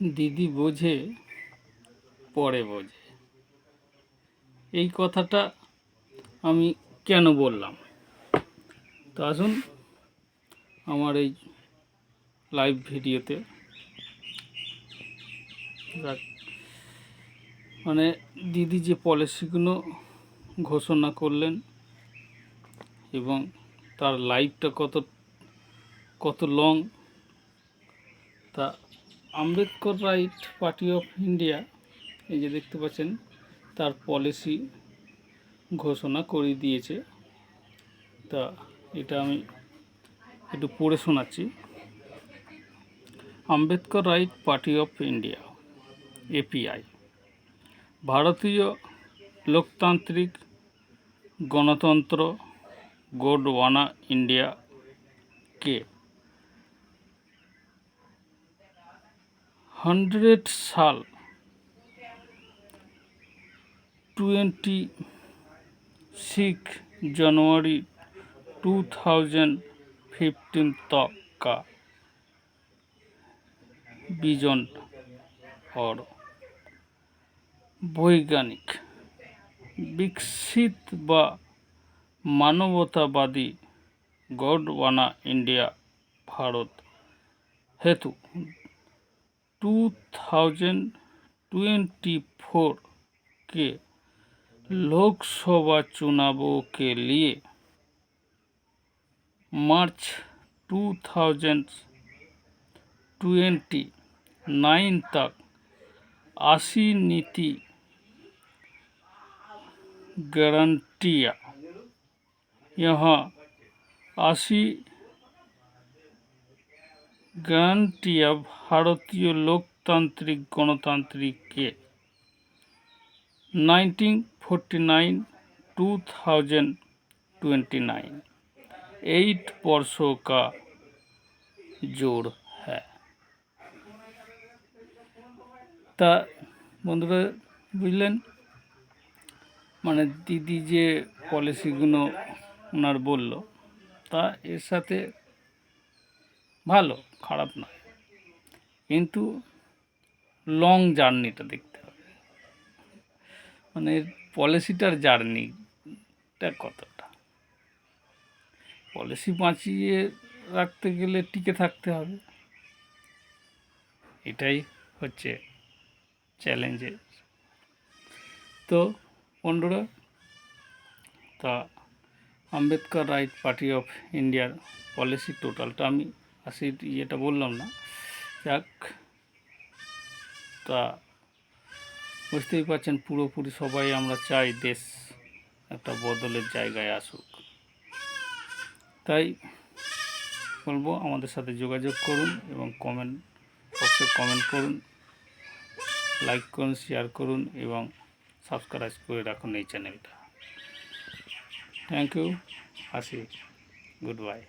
দিদি বোঝে, পরে বোঝে। এই কথাটা আমি কেন বললাম? তো আসুন আমার এই লাইভ ভিডিওতে মানে দিদি যে পলিসিগুলো ঘোষণা করলেন এবং তার লাইভটা কত কত লং তা Ambedkar right party of India, এই যে দেখতে পাচ্ছেন, তার পলিসি ঘোষণা করে দিয়েছে। তা এটা আমি একটু পড়ে শোনাচ্ছি। Ambedkar right party of India API Bharatiya Loktantrik Gantantra Gondwana ইন্ডিয়াকে হান্ড্রেড সাল twenty six January two thousand fifteen তক্কা বিজন और বৈজ্ঞানিক, বিকশিত বা মানবতাবাদী গডওয়ানা ইন্ডিয়া, ভারত, হেতু टू थाउज़ेंड ट्वेंटी फोर के लोकसभा चुनावों के लिए मार्च 2029 तक आशी नीति गारंटियाँ। यहाँ आशी গানটিয়া ভারতীয় Loktantrik গণতান্ত্রিককে nineteen forty nine two thousand twenty nine eight বর্ষো কা জোর হ্যাঁ তা বন্ধুরা, বুঝলেন? মানে দিদি যে পলিসিগুলো ওনার বলল, তা এর সাথে ভালো। খারাপ নয়। কিন্তু লং জার্নিটা দেখতে হবে। মানে পলিসিটার জার্নিটা কতটা? পলিসি বাঁচিয়ে রাখতে গেলে টিকে থাকতে হবে। এটাই হচ্ছে চ্যালেঞ্জের তো বন্ধুরা, তা আম্বেদকর রাইট পার্টি অফ ইন্ডিয়ার পলিসি টোটালটা আমি আসি ইয়েটা বললাম না। যাক, তা বুঝতেই পারছেন পুরোপুরি সবাই আমরা চাই দেশ একটা বদলের জায়গায় আসুক। তাই বলব আমাদের সাথে যোগাযোগ করুন এবং কমেন্ট বক্সে কমেন্ট করুন লাইক করুন শেয়ার করুন এবং সাবস্ক্রাইব করে রাখুন এই চ্যানেলটা থ্যাংক ইউ আসি গুড বাই